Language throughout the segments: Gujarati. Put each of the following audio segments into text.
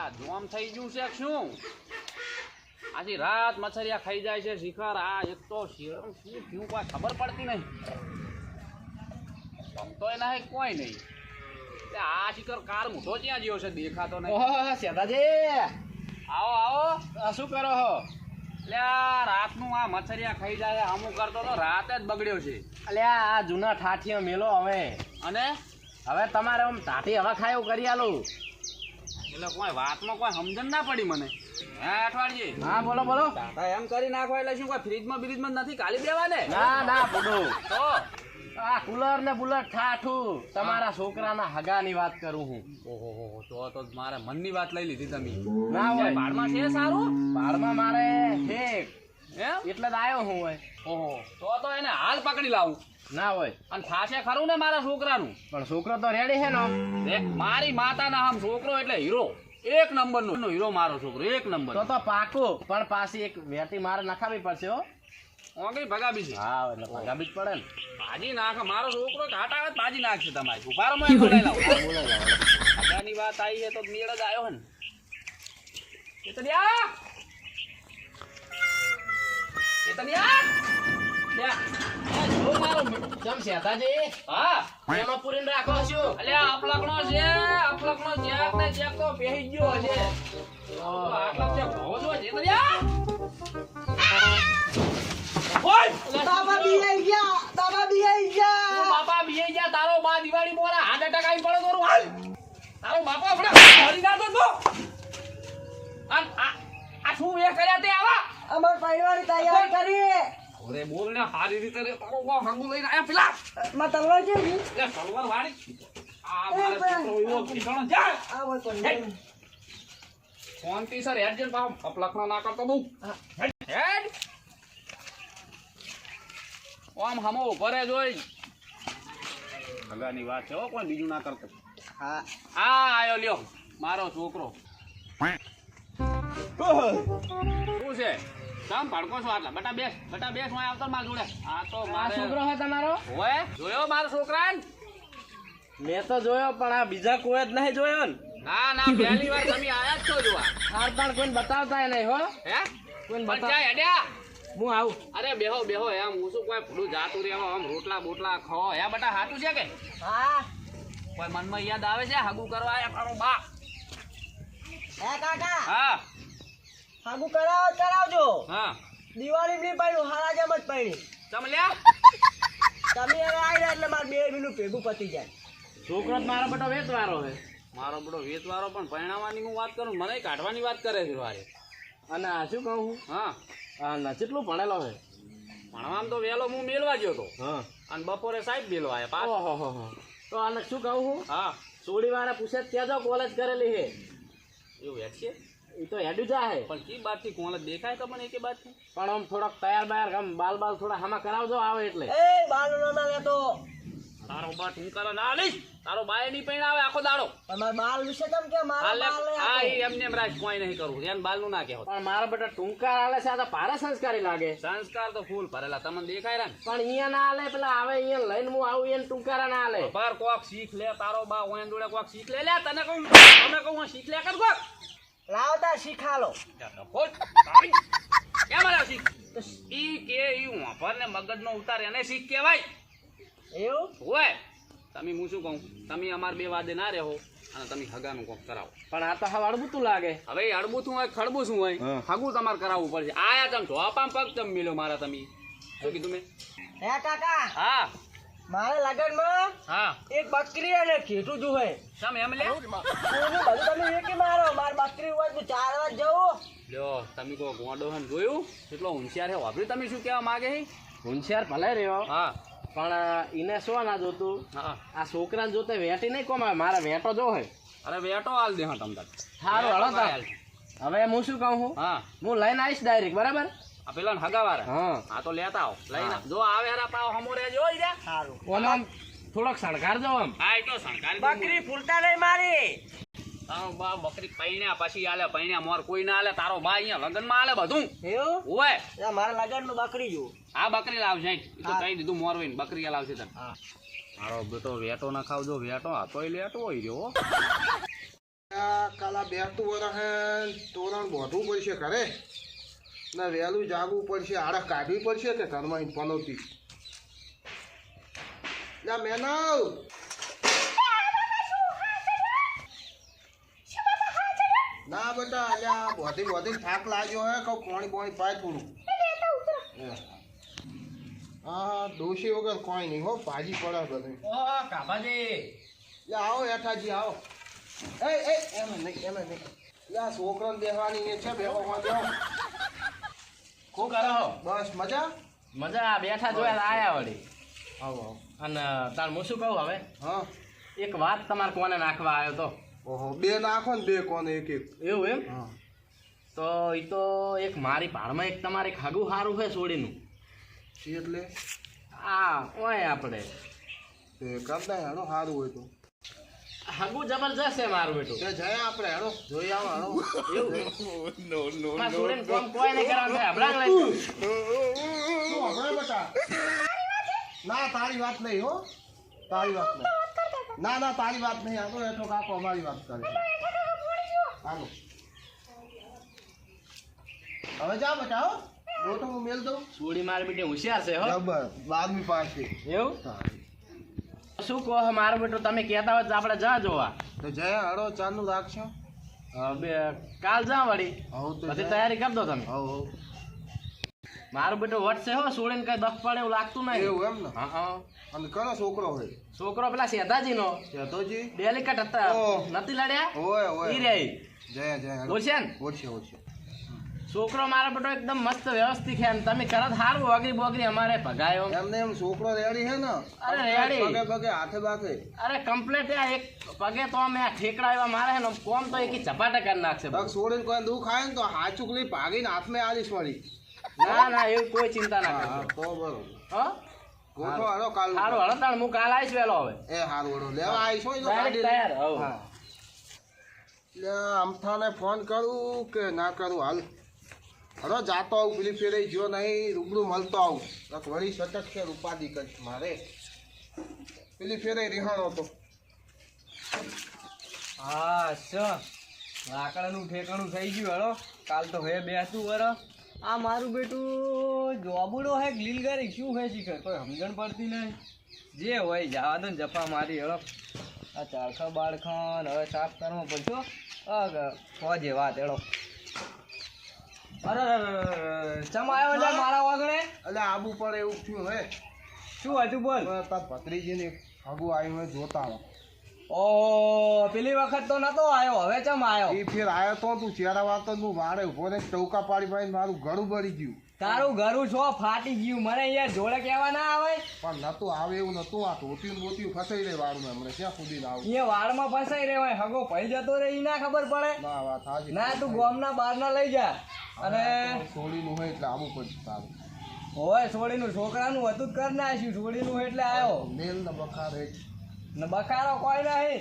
આ જોમ થઈ ગયું છે શું? આજી રાત મચ્છરિયા ખાઈ જાય છે શિખર આ એક તો શિરમ શું થયું કોઈ ખબર પડતી નહીં. ગમતોય નહીં કોઈ નહીં. આ શિખર કાર મોટો ત્યાં જેવો છે દેખાતો નહીં. શેતાજી! આવો આવો. શું કરો હો? આ રાતનું આ મચ્છરિયા ખાઈ જાય અમુક કરતો તો રાતે જ બગડ્યો છે. અલ્યા આ જૂના ઠાઠીઓ મેલો હવે. અને? હવે તમારે આમ ટાટી હવા ખાયું કરી આલું. એટલે કોઈ વાતમાં કોઈ સમજણ ના પડી મને. હે અઠવાડિયે? હા બોલો બોલો. ટાટા એમ કરી નાખો એટલે શું કોઈ ફ્રીજમાં બ્રીજમાં નથી કાઢી દેવા ના ના બુડું તો? આ કુલર ને બુલર ઠાઠું. તમારા છોકરાના હગાની વાત કરું હું. ઓહો તો તો મારે મનની વાત લઈ લીધી તમે. ના હોય. ભાડમાં છે સારું? બારમાં મારે એટલે જ આવ્યો હું હોય ઓહો તો તો એને હાલ પકડી લાવું. ના હોય. અને થાશે ખરું ને મારા છોકરાનું? પણ છોકરો તો રેડી છે નો. મારી માતાના આમ છોકરો એટલે હીરો. એક નંબર નો હીરો મારો છોકરો એક નંબર તો તો પાકો પણ પાછી એક વેટી મારે નખાવી પડશે હો. ઓગઈ ભગાબી છે. હા એટલે ભગાબી જ પડે ને. ભાજી નાખે મારો છોકરો ઘાટા આવે ભાજી નાખશે તમારી. ઉભારમાં માં બોલાઈ લાવો. ભગાની વાત આવી છે તો મેળ જ આવ્યો ને. કેતનિયા! મી- કેમ શેતાજી હા ગયો તારો બા દિવાળી મોરા હાથ અટક આવી પડે તોરું હાલ તારો બાપા આપણે તો આ શું એ કર્યા તે આવા? અમાર પરિવાર તૈયારી કરી. ઓરે બોલ ને હારી રીતે રે તારો વા હગું લઈને આયા પેલા. માં તલવાર છે જી લે તલવાર વાળી. આ મારે ભાઈ. છોકરો જા. આ બોલ કોણ ફોનથી સર એડજન બામ પાછો ના કરતો બહુ હેડ ઓમ હમો ભરે જોઈ. ભગાની વાત છે હો કોઈ બીજું ના કરતો. હા. આ આયો લ્યો મારો છોકરો. શું છે? તમ ભડકો છો આટલા. બટા બેસ બટા બેસ હું આવતો માર જોડે. આ તો મારો છોકરો હે તમારો? ઓય જોયો મારો છોકરાન? મેં તો જોયો પણ આ બીજા કોઈ જ નહીં જોયો ને. ના ના પહેલી વાર તમે આયા જ છો જોવા. હાર પણ કોઈને બતાવતા નહીં હો. હે? કોઈને પણ બતાવ હેડ્યા? હું આવું. અરે બેહો બેહો એમ હું શું કોઈ ભૂલું જાતું રહેવો આમ રોટલા બોટલા ખો હે બટા હાટું છે કે? હા. કોઈ મનમાં યાદ આવે છે? હગું કરવા આયા તારો બા હે કાકા. હા. હાગુ કરાવો કરાવજો. હા. દિવાળી ની પાડ્યું હારા જેમ જ પાડી. ચમ લ્યા. તમે હવે આવી રહ્યા એટલે મારે બે મિનિટ ભેગું પતી જાય. છોકરો મારો બટો વેચવારો હે મારો બટો વેચવારો પણ પરણાવવાની હું વાત કરું મને કાઢવાની વાત કરે છે વારે અને આ શું કહું હું? હા. આ ના કેટલું ભણેલો હે ભણવામાં તો વહેલો હું મેળવા ગયો તો. હા. અને બપોરે સાહેબ મેલવા આવ્યા પાછો. ઓહો હો હો. તો આને શું કહું હું? હા. સોડી વાળા પૂછે જ જાઓ કોલેજ કરેલી હે એવું હેડ છે? એ તો હેડ્યું જાય પણ કી બાતથી કોણ દેખાય તો મને એકે બાતથી? પણ આમ થોડોક તૈયાર બાર આમ બાલ બાલ થોડા હામાં કરાવજો આવે એટલે. એ બાલ ના લેતો. તારો બા ટૂંકારા ના લઈશ. તારો બાય નહીં પૈણાવે આખો દાડો. પણ બાલ વિશે કેમ કે મારા હાલે બાલ આ એમને એમ રાજ કોઈ નહીં કરવું. એમ બાલનું ના કહેવો પણ મારા બેટા ટૂંકા આલે છે આ તો ભારે સંસ્કારી લાગે. સંસ્કાર તો ફૂલ ભરેલા. તમને દેખાય ને? પણ અહીંયા ના આલે પેલા આવે અહીંયા લઈને હું આવું એને ટૂંકારા ના આલે પર કોક શીખ લે તારો બા ઓય જોડે કોક શીખ લે. લે તને કહું તમે કહું શીખ લે કર કોક. લાવતા શીખાલો. કેમ શીખ? ઈ કે ઈ ને મગજનો ઉતાર એને શીખ કહેવાય. એવું? હોય. તમે હું શું કહું? તમે અમાર બે વાદે ના રહો અને તમે હગાનું કોક કરાવો. પણ આ તો હવે અડબુતું લાગે. હવે એ અડબું શું હોય ખડબું શું હોય. હગું તમારે કરાવવું પડશે. આયા તમે ધોપામ પગ તમે મિલો મારા તમે. શું કીધું મેં? હે કાકા. હા. મારે લગનમાં હા. એક બકરી અને ઘેટું જુએ. સમ એમ લે. કોનું બધું તમે વેકી મારો? માર બકરી હોય તો ચાર વાર જવું લ્યો તમે કહો ગોંડો હન જોયું? કેટલો હોશિયાર હે વાપરી તમે શું કહેવા માંગે છે? હોશિયાર ભલે રહ્યો. હા. પણ એને શું ના જોતું? હા. આ છોકરાને જોતે વેટી નહીં કોમ મારે વેટો જો હે અરે વેટો હાલ દે હા તમ તાર. સારું હળો. હવે હું શું કહું હું? હા. હું લઈને આવીશ ડાયરેક્ટ બરાબર? પેલા હગાવાળા હા. હા તો લેતા આવો. લઈને જો આવે હારા પાવ હમો રે જો. સારું. ઓમ આમ થોડોક શણગારજો આમ. હા એ તો શણગારી બકરી ફૂલતા નહીં મારી. તારો બા બકરી પૈણ્યા પછી આલે પૈણ્યા મોર કોઈ ના આલે. તારો બા અહીંયા લગનમાં આલે બધું. એવું? ઓય બકરી જુઓ. આ બકરી લાવશે તો કહી દીધું મોર હોય બકરી લાવશે તને. હા. મારો બેટો વેટો ના ખાવજો વેટો આ તોય લેટો હોય રહ્યો કાલા બેસતું વરસ તોરણ બોધવું પડશે ઘરે. ને વહેલું જાગવું પડશે આડક કાઢવી પડશે કે ઘરમાં પનોતી? લા મેનવ! ના બેટા અલ્યા બોધી બોધી થાક લાગ્યો હે કહું પાણી પાણી પાય થોડું. એ. હા દોશી વગર કોઈ નહીં હો ભાજી પડે બધું. ઓ કાભાજી. આવો હેઠાજી આવો. એ એ એમ નહીં એમ નહીં. યા છોકરાને એ છે બે બેહો. શું કરો? બસ મજા? મજા બેઠા જોયા આયા વળી. આવો અને તાર હું શું કહું હવે? હા. એક વાત તમારે કોને નાખવા આવ્યો તો? ઓહો બે નાખો ને બે કોને એક એક. એવું એમ? હા. તો એ તો એક મારી ભાળમાં એક તમારે ખાગું સારું છે સોડીનું. એટલે? આ ઓય આપણે. તે કરતા હેડો સારું હોય તો. હાગું જબરજસ્ત છે મારું બેટું. તે જયા આપણે હેડો જોઈ આવો હેડો. મારા સોડીને કોમ કોઈ નહીં કરવાનું છે હમણાં લઈ તું. હમણાં બેટા? ના તારી વાત નહીં હો. તારી વાત નહીં. ના ના તારી વાત નહીં. આગળ હેઠો કાકો અમારી વાત કરે. હાલો. હવે જા બટા હો. મોટો હું મેલ દઉં. સોડી મારી બેટી હોશિયાર છે હો. બરાબર બારમી પાસે એવું? શું કહો મારો બેટો તમે કહેતા હોય તો આપણે જા જોવા. તો જય હળો ચાલુ રાખશો? હવે બે કાલ જા વળી? પછી તૈયારી કરી દો તમે. મારું બેટું વટ હો સોળીને કઈ દખ પડે એવું લાગતું નહીં. એવું એમ ને? હા હા. અને કનો છોકરો હોય. છોકરો પેલા સેધાજીનો ચેતોજી ડેલિકેટ હતા. નથી લડ્યા? ઓય ઓય. ઈ રે જય જય ઓછે ને? ઓળશે ઓળશે છોકરો મારા બધો એકદમ મસ્ત વ્યવસ્થિત છે. તમે કરત સારું વગરી બોગરી અમારે ભગાયો. એમને એમ છોકરો રેડી છે ને? અરે રેડી. પગે પગે હાથે બાકે અરે કમ્પ્લેટ આ એક પગે તો અમે આ ઠેકડા એવા મારે ને કોમ તો એકી ચપાટા કરી નાખશે. પગ છોડીને કોઈ દુખ આવે ને તો હાચુકલી ભાગીને હાથમાં આલીશ વળી. ના ના એવું કોઈ ચિંતા ના કરજો. તો બરોબર. હો? ગોઠો હાલો કાલ હારો હાલો તાણ હું કાલ આવીશ વેલો હવે. એ હારું વડો લેવા આવીશ હોય તો ગાડી તૈયાર, હા. આમથાને ફોન કરું કે ના કરું હાલ. હરો જાતો આવું પેલી ફેરે જો નહીં, રૂબરૂ મળતો આવું. વળી સતત છે રૂપાદી કચ્છ મારે. પેલી ફેરે રિહાણો તો હા, સ. લાકડાનું ઠેકાણું થઈ ગયું, હળો. કાલ તો હે બેસું વર. આ મારું બેટું જોબુડો હે લીલગારી શું હે શીખર? કોઈ સમજણ પડતી નહીં. જે હોય, જવા દો ને જફા મારી, હળો. આ ચારખા બાળખા હવે સાફ કરવા પડશો ફોજે વાત હેડો અરે ચમ આવ્યો એટલે મારા વાગણે? એટલે આબુ પણ એવું થયું હે. શું હતું બોલ? તાર ભત્રીજીને હગું આવ્યું હોય જોતા હો ઓ પેલી વખત તો નતો આવ્યો હવે ચમ આવ્યો? એ ફેર આવ્યો તો તું ચહેરા વાતો તું મારે ઊભો ને ચૌકા પાડી પાડી મારું ગળું બળી ગયું. તારું ઘરું છો ફાટી ગયું. મને અહીંયા જોડે કહેવા ના આવે? પણ નતું આવે એવું નતું આ ધોતિયું ને ફસાઈ રહે વાળું હમણાં. ક્યાં સુધી આવું? એ વાળમાં ફસાઈ રહેવાય હગો પૈ જતો રહે એ ના ખબર પડે? ના વાત ના તું ગોમના બહારના લઈ જા. અને સોડીનું હોય એટલે આવું પડશે તારું. હોય સોડીનું છોકરાનું હતું જ કરી નાખ્યું. હોય એટલે આવ્યો મેલ ને બખાર ને બખારો કોઈ નહીં.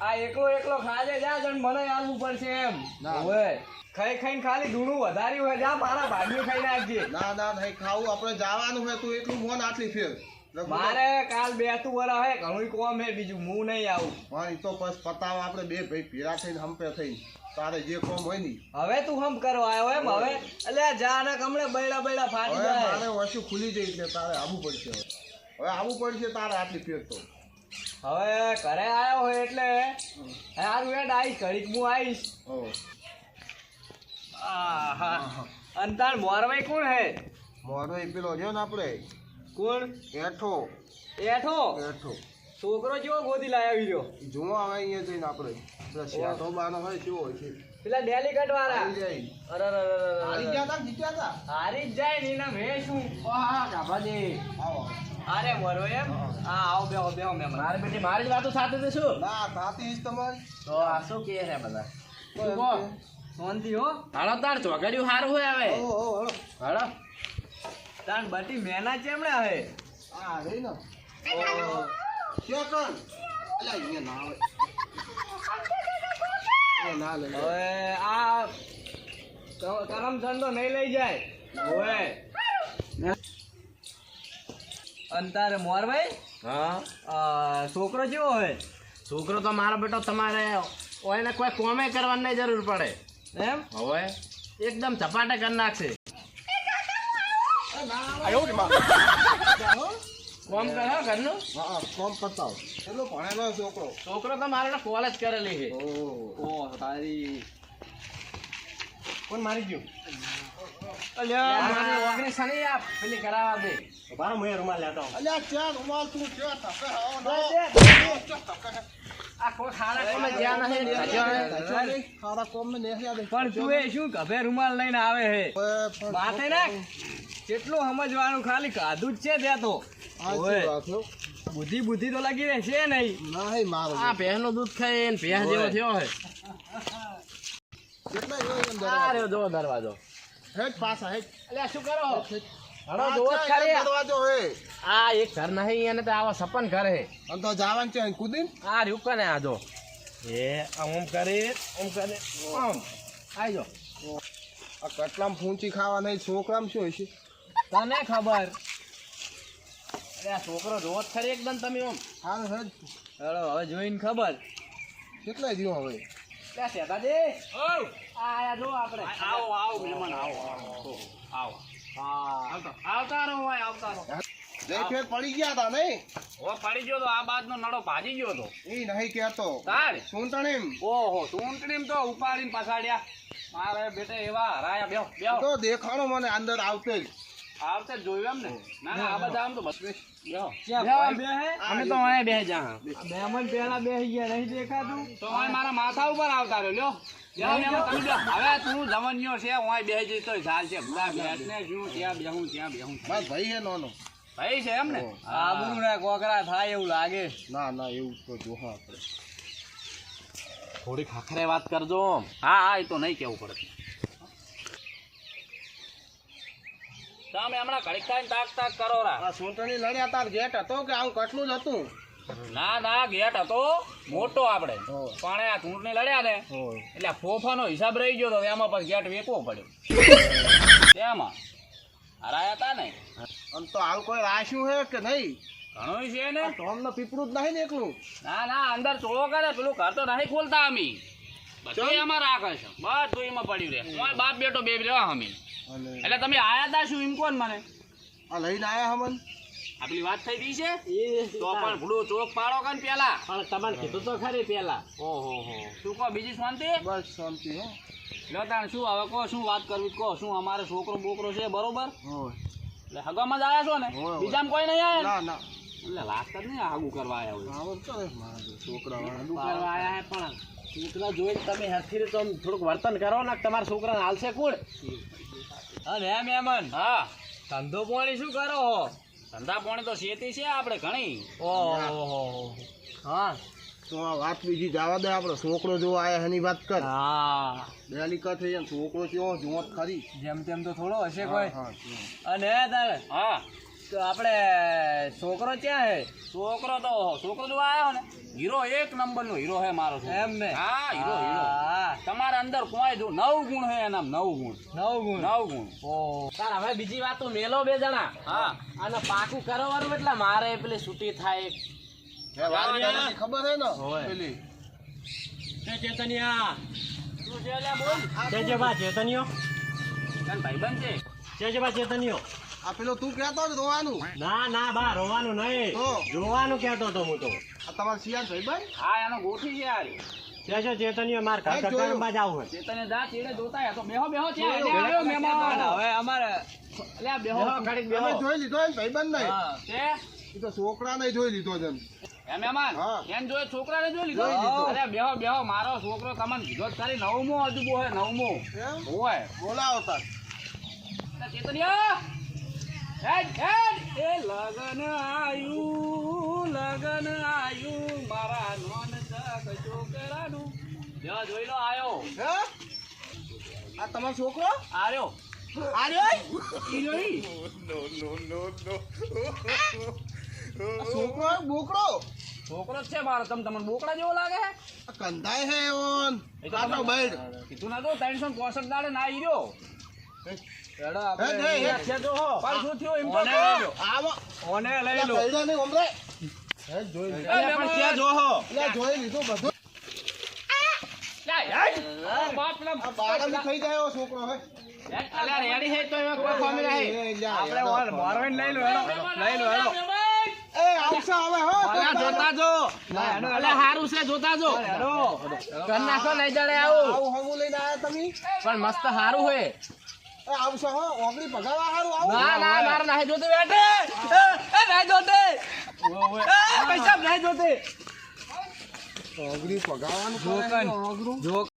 આ એકલો એકલો ખાજે જા જણ મને આવવું પડશે એમ. ના. હોય. ખાઈ ખાઈને ખાલી ધૂણું વધાર્યું હોય. જા મારા ભાગ્યું ખાઈ નાખજે. ના ના નહીં ખાવું. આપણે જવાનું હોય તું એટલું મોન આટલી ફેર. મારે કાલ બેઠું વરા હે ઘણું કોમ હે બીજું હું નહીં આવું. હા તો બસ પતાવ આપણે બે ભાઈ ભેરા થઈને હંપે થઈને. તારે જે કોમ હોયની હવે તું હમ કરવા આવ્યો એમ હવે? એટલે જા ને કમળે બૈડા બૈડા ફાટી જાય. મારે વસ્તુ ખુલી જઈ એટલે તારે આવું પડશે હવે. આવું પડશે તારે આટલી પેટ તો. હવે ઘરે આવ્યો હોય એટલે સારું હેડ આવીશ ઘડીક હું આવીશ. હો. આહા. અંતાર તાર મોરવાઈ કોણ હે? મોરવાઈ પેલો રહ્યો ને આપણે. કોણ? એઠો. એઠો? એઠો. છોકરો કેવો ગોદી લાયા રહ્યો જુઓ આવે અહીંયા જઈને આપણે. શેઠો બાનો હોય કેવો હોય છે પેલા ડેલિકેટ વાળા. આવી જાય. અરે અરે, અરે, હારી ગયા તા જીત્યા તા? હારી જ જાય ને એના મેં શું? વાહ, ગાભાજી. આવો. અરે મરો એમ? હા. આવો બેહો બેહો મેં મારે. બેટી મારી જ વાતો સાથે તો શું? ના થાતી જ તમારી. તો આ શું કહે છે બધા? શું? શાંતિ હો. હાલો તાર ચોગડ્યું સારું હોય હવે. હો, હો, હળો. હાલો બટી મેના ચેમડા હે? આ રહી ને. ક્યાં કણ અલ્યા અહીંયા ના આવે એ ના આ કરમ ધંધો નહીં લઈ જાય. ઓય અને તારે મોરભાઈ હા. છોકરો કેવો હોય છોકરો તો મારો બેટો તમારે ઓ એને કોઈ કોમે કરવાની નહીં જરૂર પડે. એમ? હવે એકદમ ચપાટે કરી નાખશે. કોમ કરે હો ઘરનું? હા હા કોમ પતાવ ચલો ભણેલો છોકરો. છોકરો તો મારે કોલેજ કરેલી છે. ઓ તારી. કોણ મારી ગયું? મારી ઓગણી શનિ આપ. પેલી કરાવવા દે. બાર મુએ રૂમાલ લેતો અલ્યા ચાલ રૂમાલ તું? છે તકે? આવો નો આ કોઈ ખાડા કોમે જ્યાં નહીં ખારા કોમ પણ તું એ શું ગભે રૂમાલ લઈને આવે હે માથે નાખ. કેટલું સમજવાનું? ખાલી કાધું જ છે ત્યાં તો. બુદ્ધિ બુદ્ધિ તો લાગી રહે છે નહીં. નહીં મારો આ ભેંસનું દૂધ ખાઈ ને ભેંસ જેવો થયો હે. કેટલા દરવાજો? રહ્યો જો દરવાજો. અલ્યા શું કરો? આ જ એક દરવાજો હે. આ એક ઘર નહીં એને તો આવા સપન ઘર હે. અને તો જાવાન છે કુદીન. આ રહ્યું કને આ જો? એ આમ કરી કરી આમ આઈ જો. આ કટલામ ફૂંચી ખાવા નહીં છોકરામ શું હશે? તને ખબર? અરે આ છોકરો જોવો જ ખરી એકદમ તમે ઓમ હાલ હજ હેલો હવે જોઈને ખબર. કેટલા જીવો હવે? લે શેતાજી. આ આયા જો આપણે. આવો આવો મહેમાન આવો આવો. હા. આવતા. રહો ભાઈ આવતા રહો જઈ ફેર પડી ગયા તા નહીં? ઓ પડી ગયો તો આ બાજનો નડો ભાજી ગયો તો. એ નહીં કહેતો. તાર. સુંટણીમ. ઓહો ચૂંટણીમ તો ઉપાડીને પછાડ્યા મારે બેટા એવા હરાયા. બેહો બેહો. તો દેખાણો મને અંદર આવતે જ. આવતે જોયું એમ ને ના ના આ બધા આમ તો બસ બેહો. ક્યાં બેહો કોઈ એમ. બે હે અમે તો અહીંયા બેહી જા. મહેમાન પેલા બે ગયા નહીં દેખાતું? તો મારા માથા ઉપર આવતા રહ્યો. હવે તું જવન્યો છે હું તો ચાલ છે ભલા બેસને શું ત્યાં બેહું ત્યાં બેહું. મારો ભાઈ છે નાનો. ભાઈ છે એમ ને આબરૂ ને કોકરા થાય એવું લાગે. ના ના એવું તો જોવા આપણે. થોડી ખાખરે વાત કરજો હા હા એ તો નહીં કેવું પડે. તમે હમણાં ઘડીક થાય તાક તાક કરો રા. આ સુંટણી લડ્યા તાર ગેટ હતો કે આવું કટલું જ હતું? ના ના ગેટ હતો. મોટો આપણે. પણ આ ચૂંટણી લડ્યા ને એટલે ફોફાનો હિસાબ રહી ગયો તો એમાં પણ ગેટ વેચવો પડ્યો. એમાં હરાયા હતા ને. અને તો આવું કોઈ રાખ્યું હે કે નહીં? ઘણું છે ને. ટોમ નો પીપળું જ નહીં ને એકલું? ના ના અંદર ચોળો કરે પેલું ઘર તો નહીં ખોલતા અમે. બધું એમાં રાખે છે. બધું એમાં પડ્યું રહે. બાપ બેટો બે રહ્યો અમે એટલે તમે આયા તા શું એમ કોણ મને? આ લઈને આયા હમન આપણી વાત થઈ ગઈ છે? તો પણ ભૂલો ચોક પાડો કાન પેલા. પણ તમારે કીધું તો ખરી પેલા. ઓહો હો. શું કહો બીજી શાંતિ? બસ શાંતિ હો. લ્યો તાણ શું હવે કહો શું વાત કરવી કહો? શું અમારે છોકરો બોકરો છે બરોબર? એટલે હગામાં જ આવ્યા છો ને. બીજામાં કોઈ નહીં આવ્યા ના ના. એટલે લાગતા જ નહીં આગું કરવા આવ્યા હોય. છોકરા આગું કરવા આવ્યા પણ. છોકરા જોઈને તમે હરખી રીતે થોડુંક વર્તન કરો ને તમારા છોકરાને હાલશે કોણ? અને એમ મહેમાન હા ધંધો પાણી શું કરો હો? ધંધા પાણી તો શેતી છે આપણે ઘણી. ઓહો હા. તો આ વાત બીજી જવા દે આપણો છોકરો જો આયા એની વાત કર. હા. બેલી કથ થઈ જાય છોકરો કેવો જોત ખરી. જેમ તેમ તો થોડો હશે કોઈ. અને તારે હા. તો આપણે છોકરો ક્યાં હે? છોકરો તો છોકરો જો આવ્યો ને? હીરો એક નંબર નો હીરો હે મારો એમ ને? હા હીરો હીરો. તમારા અંદર કોઈ જો નવ ગુણ હે એના નવ ગુણ. નવ ગુણ? નવ ગુણ. તાર હવે બીજી વાત તો મેલો બે જણા. હા. અને પાકું કરવાનું એટલે મારે પેલી છૂટી થાય. ખબર હે ને? પેલી. ચેતનિયા. શું છે બોલ. જે બા ચેતનિયો. ભાઈ ભાઈબંધ છે? જે બા ચેતનિયો. આ પેલો તું કહેતો ને રોવાનું? ના ના બા રોવાનું નહીં. તો? જોવાનું કહેતો તો હું તો. આ તમારો શિયાળ ભાઈબંધ હા એનો ગોઠી છે યાર ત્યાં છે ચેતનિયો માર હા, જોયું. બાજ આવું ચેતને જા ચીડે જોતા હે તો બેહો બેહો છે જોયું. આવ્યો મહેમાન હવે અમારે અલ્યા બેહો. ઘડીક અમે જોઈ લીધો ને ભાઈબંધ નહીં. હા. તે? તો છોકરા નહીં જોઈ લીધો છે મહેમાન. એમ જોયે છોકરાને જોઈ લીધો. અરે બેહો બેહો. મારો છોકરો તમને કીધો તારી નવમો હજુ નવમો. હોય. બોલાવો તાર. ચેતનિયા એ લગન આયુ લગન આયુ. મારા નોન જગ છોકરાનું. લ્યો જોઈ લો આયો. હે? આ તમારો છોકરો? આર્યો. છોકરો બોકડો? છોકરો જ છે મારો. તમ તમને બોકડા જેવો લાગે હે? કંધાય હે ઓન. કાટો તમે- કીધું ના તો ત્રણસો પોસઠ દાડે ના ઈ છોકરો હે. રેડી હે. તો આપણે લઈ લો લઈ લો જોતા જો. હારું છે જોતા જો. હેડો. નાખો નહીં જડે આવું. લઈને તમે? પણ મસ્ત હારું હે એ આવશે હો ઓગળી ભગાવા હારું આવું ના ના મારે નહીં જોતું બેટે એ, એ જોતે પૈસા નહીં જોતે ઓગળી ભગાવાનું જોકન. ઓગળું.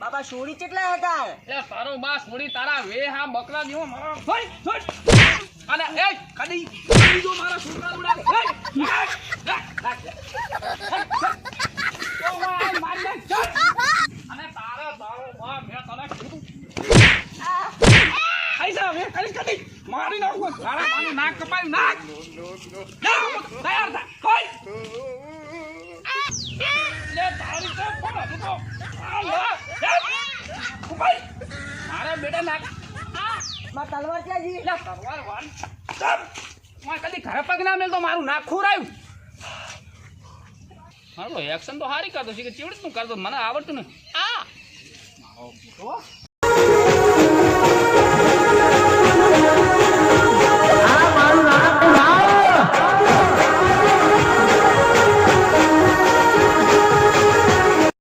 બાબા સોડી કેટલા હતા એ તારો બા સોડી તારા વે હા બકરા જેવો મારો છોડ છોડ અને એ કદી કદી જો મારા છોકરા ઉડાડે એ, મારી છોડ. અને તારા તારો બા મેં તને કીધું ખાઈ જા વે કદી કદી મારી નાખું તારા બાનું નાક કપાયું નાક! જા, તૈયાર થા. કોઈ લે તારી તો ફોડો તું તો આ લે એ, ઉપાય. બેટા નાકમાં તલવાર ક્યાં જી? લે તલવાર વાન. માં કદી ઘરે પગ ના મેલ તો મારું નાક ખોરાયું. મારો એક્શન તો હારી કરતો છે કે ચીવડી તું કરતો મને આવડતું ને આ!